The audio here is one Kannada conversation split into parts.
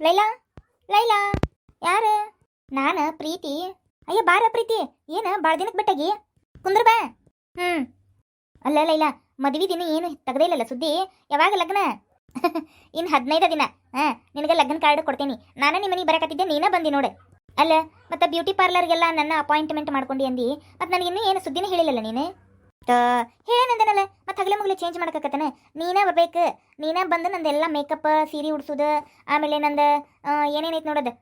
ಲೈಲಾ ಲೈಲಾ, ಯಾರ? ನಾನು ಪ್ರೀತಿ. ಅಯ್ಯ, ಬಾರ ಪ್ರೀತಿ. ಏನ ಭಾಳ ದಿನಕ್ಕೆ ಬಿಟ್ಟಾಗಿ? ಕುಂದ್ರ ಬಾ. ಹ್ಞೂ ಅಲ್ಲ, ಲೈಲಾ, ಮದ್ವಿ ದಿನ ಏನು ತೆಗ್ದೇ ಇಲ್ಲಲ್ಲ ಸುದ್ದಿ? ಯಾವಾಗ ಲಗ್ನ? ಇನ್ ಹದಿನೈದ ದಿನ. ಹಾ, ನಿನಗೆ ಲಗ್ನ ಕಾರ್ಡ್ ಕೊಡ್ತೀನಿ. ನಾನು ನಿಮ್ಮ ಮನೆಗೆ ಬರಕತ್ತಿದ್ದೆ, ನೀನ ಬಂದಿ ನೋಡು. ಅಲ್ಲ, ಮತ್ತೆ ಬ್ಯೂಟಿ ಪಾರ್ಲರ್ಗೆಲ್ಲ ನನ್ನ ಅಪಾಯಿಂಟ್ಮೆಂಟ್ ಮಾಡ್ಕೊಂಡು ಅಂದಿ. ಮತ್ತೆ ನನಗೆ ಇನ್ನೂ ಏನು ಸುದ್ದಿನೇ ಹೇಳಿಲ್ಲಲ್ಲ ನೀನು? ಹೇಳೇನಂದನಲ್ಲ ಮತ್ತೆ ಹಗಲೆ ಮುಗಲೆ ಚೇಂಜ್ ಮಾಡಕತ್ತನ ನೀನೇ ಬರ್ಬೇಕು. ನೀನೇ ಬಂದು ನಂದೆಲ್ಲ ಮೇಕಪ್ ಸೀರೆ ಉಡ್ಸೋದು, ಆಮೇಲೆ ನಂದು ಏನೇನೈತೆ ನೋಡೋದು?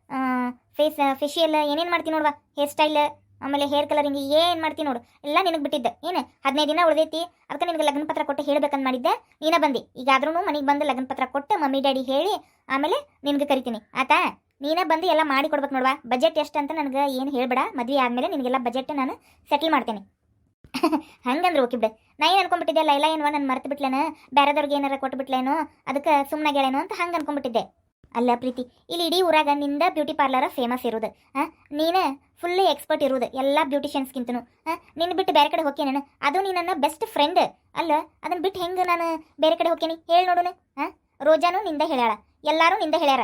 ಫೇಸ್ ಫೇಶಿಯಲ್ ಏನೇನು ಮಾಡ್ತೀನಿ ನೋಡುವ? ಹೇರ್ ಸ್ಟೈಲ್ ಆಮೇಲೆ ಹೇರ್ ಕಲರಿಂಗ್ ಏನು ಮಾಡ್ತೀನಿ ನೋಡು? ಎಲ್ಲ ನಿನಗೆ ಬಿಟ್ಟಿದ್ದೆ. ಏನು? ಹದಿನೈದು ದಿನ ಉಳ್ದೈತಿ. ಅದಕ್ಕೆ ನಿನಗೆ ಲಗ್ನ ಪತ್ರ ಕೊಟ್ಟು ಹೇಳ್ಬೇಕಂತ ಮಾಡಿದ್ದೆ. ನೀನೇ ಬಂದಿ. ಈಗ ಆದ್ರೂ ಮನೆಗೆ ಬಂದು ಲಗ್ನ ಪತ್ರ ಕೊಟ್ಟು ಮಮ್ಮಿ, ಡ್ಯಾಡಿ ಹೇಳಿ, ಆಮೇಲೆ ನಿನಗೆ ಕರಿತೀನಿ. ಆತಾ? ನೀನೇ ಬಂದು ಎಲ್ಲ ಮಾಡಿ ಕೊಡ್ಬೇಕು ನೋಡುವ? ಬಜೆಟ್ ಎಷ್ಟು ಅಂತ ನನಗೆ ಏನು ಹೇಳ್ಬೇಡ. ಮದುವೆ ಆದಮೇಲೆ ನಿನಗೆಲ್ಲ ಬಜೆಟ್ ನಾನು ಸೆಟಲ್ ಮಾಡ್ತೇನೆ. ಹಂಗಂದ್ರೆ ಓಕೆ ಬಿಡು. ನಾ ಏನು ಅನ್ಕೊಂಡ್ಬಿಟ್ಟಿದ್ದೆ ಲೈಲ ಏನು ನಾನು ಮರ್ತು ಬಿಟ್ಲೇನ ಬೇರೆದವ್ರಿಗೆ ಏನಾರ ಕೊಟ್ಬಿಟ್ಲೇನೋ, ಅದಕ್ಕೆ ಸುಮ್ಮನೆ ಗೆಳೇನೋ ಅಂತ ಹಂಗೆ ಅನ್ಕೊಂಡ್ಬಿಟ್ಟಿದ್ದೆ. ಅಲ್ಲ ಪ್ರೀತಿ, ಇಲ್ಲಿ ಇಡೀ ಊರಾಗ ನಿಂದ ಬ್ಯೂಟಿ ಪಾರ್ಲರ ಫೇಮಸ್ ಇರೋದು. ಹಾಂ ನೀನು ಫುಲ್ ಎಕ್ಸ್ಪರ್ಟ್ ಇರೋದು, ಎಲ್ಲ ಬ್ಯೂಟಿಷಿಯನ್ಸ್ಗಿಂತನು. ಹಾಂ ನಿನ್ನ ಬಿಟ್ಟು ಬೇರೆ ಕಡೆ ಹೋಗಿ ನಾನು. ಅದು ನೀ ನನ್ನ ಬೆಸ್ಟ್ ಫ್ರೆಂಡ್ ಅಲ್ಲ ಅದನ್ನ ಬಿಟ್ಟು ಹೆಂಗೆ ನಾನು ಬೇರೆ ಕಡೆ ಹೋಗ್ತೀನಿ? ಹೇಳಿ ನೋಡೋಣ ಹಾಂ ರೋಜಾನು ನಿಂದ ಹೇಳ್ಯಾಳ. ಎಲ್ಲರೂ ನಿಂದ ಹೇಳ್ಯಾರ.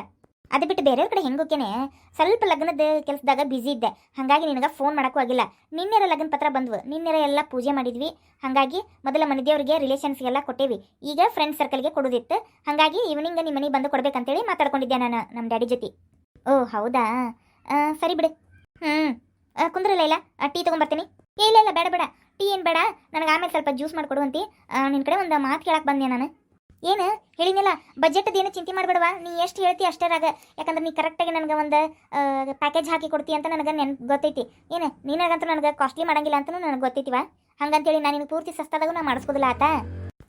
ಅದು ಬಿಟ್ಟು ಬೇರೆಯವ್ರ ಕಡೆ ಹೆಂಗೋಕೇನೆ ಸ್ವಲ್ಪ ಲಗ್ನದ ಕೆಲಸದಾಗ ಬ್ಯುಸಿ ಇದ್ದೆ. ಹಾಗಾಗಿ ನಿನಗೆ ಫೋನ್ ಮಾಡೋಕ್ಕೂ ಆಗಿಲ್ಲ. ನಿನ್ನೆರ ಲಗ್ನ ಪತ್ರ ಬಂದ್ವು. ನಿನ್ನೆರ ಎಲ್ಲ ಪೂಜೆ ಮಾಡಿದ್ವಿ. ಹಾಗಾಗಿ ಮೊದಲ ಮನೆದೇವ್ರಿಗೆ ರಿಲೇಷನ್ಸ್ಗೆಲ್ಲ ಕೊಟ್ಟೇವಿ. ಈಗ ಫ್ರೆಂಡ್ ಸರ್ಕಲ್ಗೆ ಕೊಡೋದಿತ್ತು. ಹಾಗಾಗಿ ಈವ್ನಿಂಗ್ ನಿಮ್ಮ ಮನೆಗೆ ಬಂದು ಕೊಡ್ಬೇಕಂತೇಳಿ ಮಾತಾಡ್ಕೊಂಡಿದ್ದೆ ನಾನು ನಮ್ಮ ಡ್ಯಾಡಿ ಜೊತೆ. ಓ, ಹೌದಾ? ಸರಿ ಬಿಡು. ಹ್ಞೂ ಕುಂದ್ರಲ್ಲ ಇಲ್ಲ ಟೀ ತೊಗೊಂಬರ್ತೀನಿ. ಇಲ್ಲ ಇಲ್ಲ, ಬೇಡ ಬೇಡ. ಟೀ ಏನು ಬೇಡ? ನನಗೆ ಆಮೇಲೆ ಸ್ವಲ್ಪ ಜ್ಯೂಸ್ ಮಾಡಿಕೊಡುವಂತಿ ನಿನ್ನ ಕಡೆ ಒಂದು ಮಾತು ಕೇಳಕ್ಕೆ ಬಂದೆ ನಾನು. ಏನು ಹೇಳಿನಲ್ಲ ಬಜೆಟ್ದು ಏನು ಚಿಂತೆ ಮಾಡಬೇಡವಾ? ನೀ ಎಷ್ಟು ಹೇಳ್ತಿ ಅಷ್ಟರಾಗ ಯಾಕಂದ್ರೆ ನೀ ಕರೆಕ್ಟಾಗಿ ನನಗೆ ಒಂದು ಪ್ಯಾಕೇಜ್ ಹಾಕಿ ಕೊಡ್ತಿ ಅಂತ ನನಗೆ ನೆನ್ ಗೊತ್ತೈತಿ. ಏನು, ನೀನಾಗಂತೂ ನನಗೆ ಕಾಸ್ಟ್ಲಿ ಮಾಡಂಗಿಲ್ಲ ಅಂತಲೂ ನನಗೆ ಗೊತ್ತೈತಿವ? ಹಂಗಂತೇಳಿ ನಾನು ನಿನಗೆ ಪೂರ್ತಿ ಸಸ್ತಾದಾಗೂ ನಾನು ಮಾಡಿಸ್ಕೋದಿಲ್ಲ ಆತ.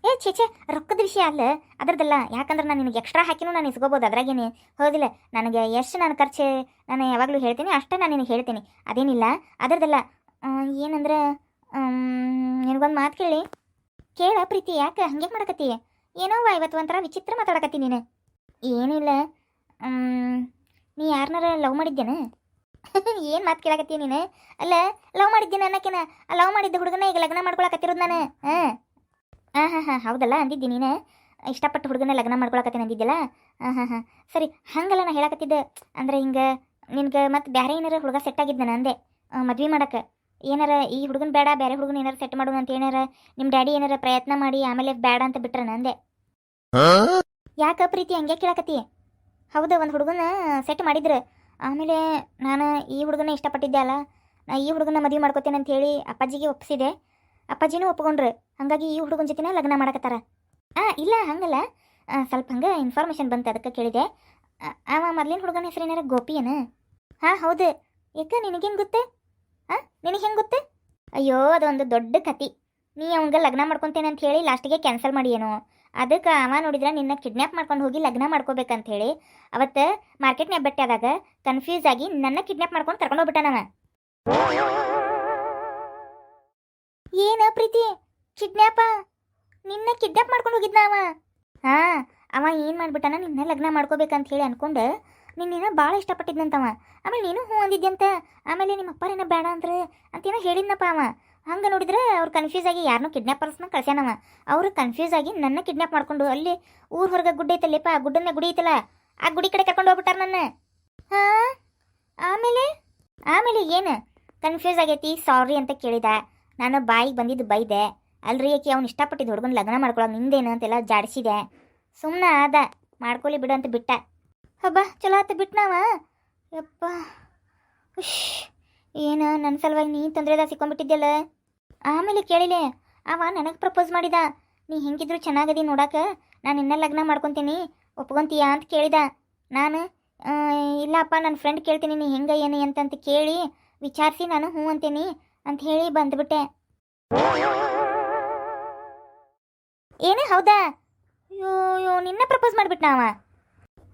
ಏ ಛೇ ರೊಕ್ಕದ ವಿಷಯ ಅಲ್ಲ ಅದರದಲ್ಲ ಯಾಕಂದ್ರೆ ನಾನು ನಿನಗೆ ಎಕ್ಸ್ಟ್ರಾ ಹಾಕಿನೂ ನಾನು ಇಸ್ಕೋಬೋದು ಅದ್ರಾಗೇನೆ. ಹೌದಿಲ್ಲ, ನನಗೆ ಎಷ್ಟು ನಾನು ಖರ್ಚು, ನಾನು ಯಾವಾಗಲೂ ಹೇಳ್ತೀನಿ, ಅಷ್ಟೇ ನಾನು ನಿನಗೆ ಹೇಳ್ತೀನಿ. ಅದೇನಿಲ್ಲ ಅದರದಲ್ಲ ಏನಂದ್ರೆ ನಿನಗೊಂದು ಮಾತು ಕೇಳಿ. ಕೇಳ ಪ್ರೀತಿ, ಯಾಕೆ? ಹಂಗೆ ಮಾಡಕತ್ತಿ ಏನೋ ಇವತ್ತು ಒಂಥರ ವಿಚಿತ್ರ ಮಾತಾಡಕತ್ತಿ ನೀನು. ಏನಿಲ್ಲ ನೀ ಯಾರನ್ನಾರ ಲವ್ ಮಾಡಿದ್ದೇನ? ಏನು ಮಾತು ಕೇಳಕತ್ತಿ ನೀನು? ಅಲ್ಲ, ಲವ್ ಮಾಡಿದ್ದೀನಿ ಅನ್ನಕ್ಕೇನ? ಲವ್ ಮಾಡಿದ್ದ ಹುಡುಗನ ಈಗ ಲಗ್ನ ಮಾಡ್ಕೊಳಕತ್ತಿರೋದು ನಾನು. ಹಾಂ? ಹಾಂ ಹಾಂ ಹಾಂ, ಹೌದಲ್ಲ ಅಂದಿದ್ದಿ ನೀನು. ಇಷ್ಟಪಟ್ಟು ಹುಡುಗನ ಲಗ್ನ ಮಾಡ್ಕೊಳಕತ್ತೀನಿ ಅಂದಿದ್ದಲ್ಲ ಹಾಂ ಹಾಂ ಹಾಂ. ಸರಿ, ಹಂಗಲ್ಲ ನಾ ಹೇಳಕತ್ತಿದ್ದೆ. ಅಂದ್ರೆ ಹಿಂಗೆ ನಿನ್ಗೆ ಮತ್ತೆ ಬೇರೆ ಏನಾರ ಹುಡುಗ ಸೆಟ್ ಆಗಿದ್ದ ಅಂದೆ. ಮದ್ವೆ ಮಾಡಕ್ಕೆ ಏನಾರ ಈ ಹುಡುಗನ ಬೇಡ ಬೇರೆ ಹುಡುಗನ ಏನಾರ ಸೆಟ್ ಮಾಡೋಣ ಅಂತ ಏನಾರ ನಿಮ್ಮ ಡ್ಯಾಡಿ ಏನಾರ ಪ್ರಯತ್ನ ಮಾಡಿ ಆಮೇಲೆ ಬೇಡ ಅಂತ ಬಿಟ್ರ ನಂದೆ. ಯಾಕ ಪ್ರೀತಿ ಹಂಗೆ ಕೇಳಕತ್ತಿ? ಹೌದು ಒಂದು ಹುಡುಗನ ಸೆಟ್ ಮಾಡಿದ್ರು. ಆಮೇಲೆ ನಾನು ಈ ಹುಡುಗನ ಇಷ್ಟಪಟ್ಟಿದ್ದೆ ಅಲ್ಲ ನಾ ಈ ಹುಡುಗನ ಮದುವೆ ಮಾಡ್ಕೋತೇನೆ ಅಂತ ಹೇಳಿ ಅಪ್ಪಾಜಿಗೆ ಒಪ್ಪಿಸಿದೆ. ಅಪ್ಪಾಜಿನೂ ಒಪ್ಕೊಂಡ್ರು ಹಾಗಾಗಿ ಈ ಹುಡುಗನ ಜೊತೆನೇ ಲಗ್ನ ಮಾಡಕತ್ತಾರ. ಹಾಂ ಇಲ್ಲ ಹಂಗಲ್ಲ. ಸ್ವಲ್ಪ ಹಂಗೆ ಇನ್ಫಾರ್ಮೇಷನ್ ಬಂತು ಅದಕ್ಕೆ ಕೇಳಿದೆ. ಆ, ಅವ ಮೊದ್ಲಿನ ಹುಡುಗನ ಹೆಸರು ಏನಾರ ಗೋಪಿಯನ? ಹಾಂ ಹೌದು. ಯಾಕ ನಿನಗೇನು ಗೊತ್ತೆ? ನಿನಗೆ ಹೆಂಗೆ ಗೊತ್ತೆ? ಅಯ್ಯೋ ಅದೊಂದು ದೊಡ್ಡ ಕತಿ. ನೀ ಅವಂಗ ಲಗ್ನ ಮಾಡ್ಕೊತೇನೆ ಅಂತ ಹೇಳಿ ಲಾಸ್ಟಿಗೆ ಕ್ಯಾನ್ಸಲ್ ಮಾಡಿ ಅದಕ್ಕೆ ಅವ ನೋಡಿದ್ರೆ ನಿನ್ನ ಕಿಡ್ನ್ಯಾಪ್ ಮಾಡ್ಕೊಂಡು ಹೋಗಿ ಲಗ್ನ ಮಾಡ್ಕೋಬೇಕಂತ ಹೇಳಿ ಅವತ್ತು ಮಾರ್ಕೆಟ್ನ್ಯಾಗ ಬಟ್ಟೆ ಆದಾಗ ಕನ್ಫ್ಯೂಸ್ ಆಗಿ ನನ್ನ ಕಿಡ್ನ್ಯಾಪ್ ಮಾಡ್ಕೊಂಡು ಕರ್ಕೊಂಡು ಅವ. ಏನ ಪ್ರೀತಿ? ಕಿಡ್ನ್ಯಾಪ ನಿನ್ನ ಕಿಡ್ನ್ಯಾಪ್ ಮಾಡ್ಕೊಂಡು ಹೋಗಿದ್ನ ಅವ? ಹಾಂ, ಅವ ಏನು ಮಾಡ್ಬಿಟ್ಟಾನ ನಿನ್ನ ಲಗ್ನ ಮಾಡ್ಕೋಬೇಕಂತ ಹೇಳಿ ಅನ್ಕೊಂಡು ನಿನ್ನೇನೋ ಭಾಳ ಇಷ್ಟಪಟ್ಟಿದ್ನಂತವ. ಆಮೇಲೆ ನೀನು ಹ್ಞೂ ಅಂದಿದ್ಯಂತ. ಆಮೇಲೆ ನಿಮ್ಮ ಅಪ್ಪರೇನೋ ಬೇಡ ಅಂದ್ರೆ ಅಂತೇನೋ ಹೇಳಿದ್ನಪ್ಪ ಅವ. ಹಂಗೆ ನೋಡಿದ್ರೆ ಅವ್ರು ಕನ್ಫ್ಯೂಸ್ ಆಗಿ ಯಾರನ್ನೂ ಕಿಡ್ನಾಪರ್ಸ್ನ ಕಳ್ಸ್ಯಾನವ. ಅವರು ಕನ್ಫ್ಯೂಸ್ ಆಗಿ ನನ್ನ ಕಿಡ್ನಾಪ್ ಮಾಡ್ಕೊಂಡು ಅಲ್ಲಿ ಊರ್ ಹೊರಗೆ ಗುಡ್ಡ ಐತಲ್ಲಪ್ಪ ಗುಡ್ಡನ್ನ ಗುಡಿ ಐತಲ್ಲ, ಆ ಗುಡಿ ಕಡೆ ಕರ್ಕೊಂಡು ಹೋಗ್ಬಿಟ್ಟಾರ ನನ್ನ. ಹಾಂ? ಆಮೇಲೆ? ಆಮೇಲೆ ಏನು? ಕನ್ಫ್ಯೂಸ್ ಆಗೈತಿ ಸಾರಿ ಅಂತ ಕೇಳಿದ. ನಾನು ಬಾಯಿಗೆ ಬಂದಿದ್ದು ಬೈದೆ. ಅಲ್ರಿ ಯಾಕೆ ಅವ್ನು ಇಷ್ಟಪಟ್ಟಿದ್ದು ಹುಡುಗನ ಲಗ್ನ ಮಾಡ್ಕೊಳಕ್ ನಿಂದೇನು ಅಂತೆಲ್ಲ ಜಾಡಿಸಿದೆ. ಸುಮ್ಮನೆ ಆದ. ಮಾಡ್ಕೊಳ್ಳಿ ಬಿಡು ಅಂತ ಬಿಟ್ಟ. ಹಬ್ಬ ಚಲೋ ಆತ ಬಿಟ್ನವ ಯಪ್ಪ. ಉಶ್ ಏನ ನನ್ನ ಸಲುವಾಗಿ ನೀ ತೊಂದರೆದಾಗ ಸಿಕ್ಕೊಂಡ್ಬಿಟ್ಟಿದ್ಯಲ್ಲ? ಆಮೇಲೆ ಕೇಳಿಲೆ, ಅವ ನನಗೆ ಪ್ರಪೋಸ್ ಮಾಡಿದ. ನೀ ಹೆಂಗಿದ್ರು ಚೆನ್ನಾಗದಿ ನೋಡಾಕ, ನಾನು ಇನ್ನೂ ಲಗ್ನ ಮಾಡ್ಕೊತೀನಿ, ಒಪ್ಕೊಂತೀಯಾ ಅಂತ ಕೇಳಿದ. ನಾನು ಇಲ್ಲಪ್ಪ ನನ್ನ ಫ್ರೆಂಡ್ ಕೇಳ್ತೀನಿ, ನೀ ಹೆಂಗ, ಏನು ಅಂತಂತ ಕೇಳಿ, ವಿಚಾರಿಸಿ ನಾನು ಹ್ಞೂ ಅಂತೀನಿ ಅಂತ ಹೇಳಿ ಬಂದ್ಬಿಟ್ಟೆ. ಏನೇ ಹೌದಾ? ಅಯ್ಯೋ, ನಿನ್ನ ಪ್ರಪೋಸ್ ಮಾಡಿಬಿಟ್ನ ಅವ?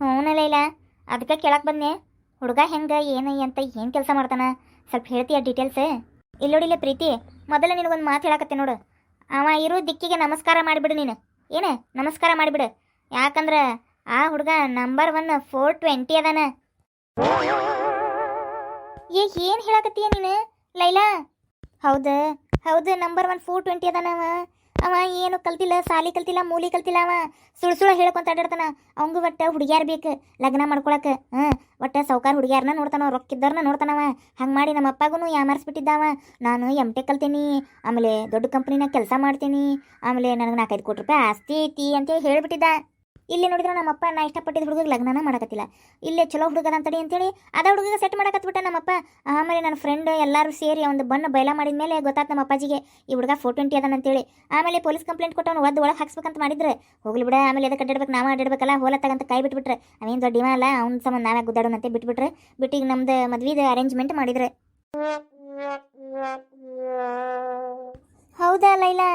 ಹ್ಞೂನಲ್ಲ ಇಲ್ಲ ಅದಕ್ಕೆ ಕೇಳಕ್ಕೆ ಬಂದೆ. ಹುಡುಗ ಹೆಂಗೆ, ಏನು ಅಂತ ಏನು ಕೆಲಸ ಮಾಡ್ತಾನೆ? ಸ್ವಲ್ಪ ಹೇಳ್ತೀಯ ಡೀಟೇಲ್ಸ್ ಇಲ್ಲೋಡಿಲ್ಲ ಪ್ರೀತಿ, ಮೊದಲು ನಿನಗೊಂದು ಮಾತು ಹೇಳಕತ್ತೆ ನೋಡು. ಅವ ಇರೋ ದಿಕ್ಕಿಗೆ ನಮಸ್ಕಾರ ಮಾಡಿಬಿಡು ನೀನು. ಏನು? ನಮಸ್ಕಾರ ಮಾಡಿಬಿಡು. ಯಾಕಂದ್ರೆ ಆ ಹುಡುಗ ನಂಬರ್ ಒನ್ ಫೋರ್ ಟ್ವೆಂಟಿ ಅದಾನ. ಏ, ಏನು ಹೇಳಕತ್ತೀಯ ನೀನು? ಲೈಲಾ? ಹೌದು ಹೌದು ನಂಬರ್ ಒನ್ ಫೋರ್ ಟ್ವೆಂಟಿ ಅದಾನವ ಅವ ಏನು ಕಲ್ತಿಲ್ಲ, ಸಾಲಿ ಕಲ್ತಿಲ್ಲ, ಮೂಲಿ ಕಲ್ತಿಲ್ಲ ಅವ. ಸುಳ್ ಸುಳ್ಳು ಹೇಳ್ಕೊಂತ ಅಡ್ಡಾಡ್ತಾನ ಅವಂಗು ಒಟ್ಟ ಹುಡುಗ್ಯಾರ ಬೇಕು ಲಗ್ನ ಮಾಡ್ಕೊಳಕ್ಕೆ ಹಾಂ ಒಟ್ಟ ಸೌಕಾರ ಹುಡುಗ್ಯಾರನ್ನ ನೋಡ್ತಾನ ರೊಕ್ಕಿದ್ದವ್ರನ್ನ ನೋಡ್ತಾನವ ಹಂಗೆ ಮಾಡಿ ನಮ್ಮ ಅಪ್ಪಗೂ ಯಾಮಾರಿಸ್ಬಿಟ್ಟಿದ್ದಾವ ನಾನು ಎಂ ಟೆಕ್ ಕಲ್ತೀನಿ, ಆಮೇಲೆ ದೊಡ್ಡ ಕಂಪ್ನಿನಾಗ ಕೆಲಸ ಮಾಡ್ತೀನಿ, ಆಮೇಲೆ ನನಗೆ ನಾಲ್ಕೈದು ಕೋಟಿ ರೂಪಾಯಿ ಆಸ್ತಿ ಐತಿ ಅಂತೇಳಿ ಹೇಳ್ಬಿಟ್ಟಿದ್ದ. ಇಲ್ಲಿ ನೋಡಿದ್ರೆ ನಮ್ಮಪ್ಪ ನಾ ಇಷ್ಟಪಟ್ಟಿದ್ದ ಹುಡುಗ ಲಗ್ನನ ಮಾಡಕತ್ತಿಲ್ಲ. ಇಲ್ಲೇ ಚಲೋ ಹುಡುಗದ ಅಂತಡಿ ಅಂತೇಳಿ ಅದ ಹುಡುಗ ಸೆಟ್ ಮಾಡಕತ್ಬಿಟ್ಟ ನಮ್ಮಪ್ಪ. ಆಮೇಲೆ ನನ್ನ ಫ್ರೆಂಡ್ ಎಲ್ಲರೂ ಸೇರಿ ಒಂದು ಬಣ್ಣ ಬಯಲ ಮಾಡಿದ ಮೇಲೆ ಗೊತ್ತಾಯ್ತು ನಮ್ಮ ಅಪ್ಪಾಜಿಗೆ ಈ ಹುಡುಗ ಫೋರ್ ಟ್ವೆಂಟಿ ಅಂತೇಳಿ. ಆಮೇಲೆ ಪೊಲೀಸ್ ಕಂಪ್ಲೇಂಟ್ ಕೊಟ್ಟು ಒದ್ದು ಒಳಗೆ ಹಾಕ್ಸ್ಬೇಕಂತ ಮಾಡಿದ್ರೆ, ಹೋಗ್ಲಿ ಬಿಡ, ಆಮೇಲೆ ಅದಕ್ಕೆ ಅಡ್ಡಾಡ್ಬೇಕು ನಾವು ಅಡ್ಡಾಡ್ಬೇಕಲ್ಲ, ಹೋಲ ತಗಂತ ಕೈ ಬಿಟ್ಬಿಟ್ರೆ. ಅವೇನು ದೊಡ್ಡ ಅಲ್ಲ, ಅವ್ನ ಸಂಬಂಧ ನಾವೇ ಗುದ್ದಾಡೋಣಂತೆ ಬಿಟ್ಬಿಟ್ರೆ. ಈಗ ನಮ್ದು ಮದ್ವಿದ ಅರೇಂಜ್ಮೆಂಟ್ ಮಾಡಿದ್ರೆ. ಹೌದಾ ಲೈಲಾ?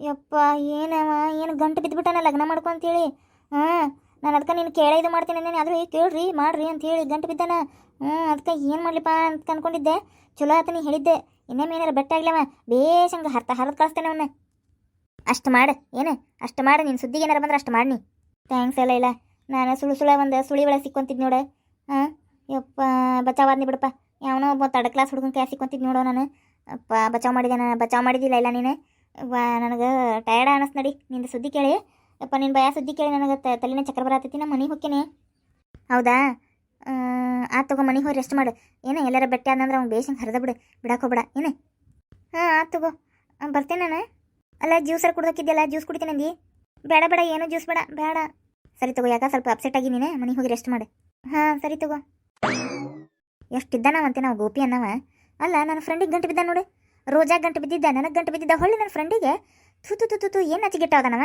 ಯಪ್ಪ, ಏನವ, ಏನು ಗಂಟು ಬಿದ್ದುಬಿಟ್ಟನ ಲಗ್ನ ಮಾಡ್ಕೊ ಅಂತೇಳಿ. ಹಾಂ ನಾನು ಅದಕ್ಕೆ ನೀನು ಕೇಳ ಇದು ಮಾಡ್ತೀನಿ ಅಂದೇನೆ ಆದರೂ ಕೇಳ್ರಿ, ಮಾಡ್ರಿ ಅಂತ ಹೇಳಿ ಗಂಟು ಬಿದ್ದಾನ. ಹ್ಞೂ, ಅದಕ್ಕೆ ಏನು ಮಾಡಲಿಪ್ಪ ಅಂತ ಅನ್ಕೊಂಡಿದ್ದೆ. ಚಲೋ ಆತ ನೀ ಹೇಳಿದ್ದೆ. ಇನ್ನೊಮ್ಮೆ ಏನಾರ ಬೆಟ್ಟ ಆಗ್ಲವ? ಹಂಗೆ ಹರ್ತ ಹರಿದು ಕಳಿಸ್ತೇನೆ ಅವನ್ನ ಅಷ್ಟು ಮಾಡು, ಏನು? ಅಷ್ಟು ಮಾಡು, ನೀನು ಸುದ್ದಿಗೆ ಏನಾರು ಬಂದ್ರೆ ಅಷ್ಟು ಮಾಡಿ ನೀ. ಥ್ಯಾಂಕ್ಸ್ ಎಲ್ಲ ಇಲ್ಲ. ನಾನು ಸುಳು ಸುಳ ಒಂದು ಸುಳಿ ಒಳಗೆ ಸಿಕ್ಕೊಂತಿದ್ದು ನೋಡು. ಹಾಂ? ಯಪ್ಪ ಬಚಾವಾದ್ನಿ ಬಿಡಪ್ಪ. ಯಾವನೋ ಒಬ್ಬ ತಡ ಕ್ಲಾಸ್ ಹುಡುಗನ ಕ್ಯಾಸಿ ಸಿಕ್ಕೊಂತಿದ್ದು ನೋಡೋ ನಾನು. ಅಪ್ಪ, ಬಚಾವ್ ಮಾಡಿದೆ ನಾನು? ಬಚಾವ್ ಮಾಡಿದ್ದಿಲ್ಲ ಇಲ್ಲ ನೀನು? ವಾ, ನನಗೆ ಟಯರ್ಡ್ ಅನ್ನಿಸ್ ನಡಿ. ನಿಂದು ಸುದ್ದಿ ಕೇಳಿ. ಯಪ್ಪ ನಿನ್ನ ಭಯ ಸುದ್ದಿ ಕೇಳಿ ನನಗೆ ತಲೆನೇ ಚಕ್ರ ಬರತ್ತೈತಿ ನಾ ಮನೆಗೆ ಹೋಗ್ತೇನೆ ಹೌದಾ? ಆ ತಗೋ ಮನೆಗೆ ಹೋಗಿ ರೆಸ್ಟ್ ಮಾಡು. ಏನೇ, ಎಲ್ಲಾರ ಬೆಟ್ಟ ಆದಂದ್ರೆ ಅವ್ನು ಬೇಸಂಗೆ ಹರಿದ ಬಿಡು ಬಿಡಕ್ಕೆ ಹೋಗ್ಬೇಡ. ಏನು? ಹಾಂ, ಆ, ತಗೋ. ಬರ್ತೇನೆ ನಾನು. ಅಲ್ಲ ಜ್ಯೂಸರ ಕುಡ್ದಕ್ಕಿದ್ದೆಲ್ಲ ಜ್ಯೂಸ್ ಕುಡಿತೀನಿ ಅಂದಿ? ಬೇಡ ಬೇಡ, ಏನು ಜ್ಯೂಸ್ ಬೇಡ ಬೇಡ. ಸರಿ ತಗೋ, ಯಾಕ ಸ್ವಲ್ಪ ಅಪ್ಸೆಟ್ ಆಗಿ ನೀನೆ ಮನೆಗೆ ಹೋಗಿ ರೆಸ್ಟ್ ಮಾಡು. ಹಾಂ, ಸರಿ ತಗೋ. ಎಷ್ಟಿದ್ದಾನವಂತೆ ನಾವು, ಗೋಪಿ ಅನ್ನವ? ಅಲ್ಲ, ನನ್ನ ಫ್ರೆಂಡಿಗೆ ಗಂಟು ಬಿದ್ದ ನೋಡು. ರೋಜಾ ಗಂಟು ಬಿದ್ದಿದ್ದ, ನನಗೆ ಗಂಟು ಬಿದ್ದಿದ್ದ, ಹೊಳ್ಳಿ ನನ್ನ ಫ್ರೆಂಡಿಗೆ ಥೂ ತು ತು ತು ಏನು ಅಚ್ಚಿಗಿಟ್ಟವದನವ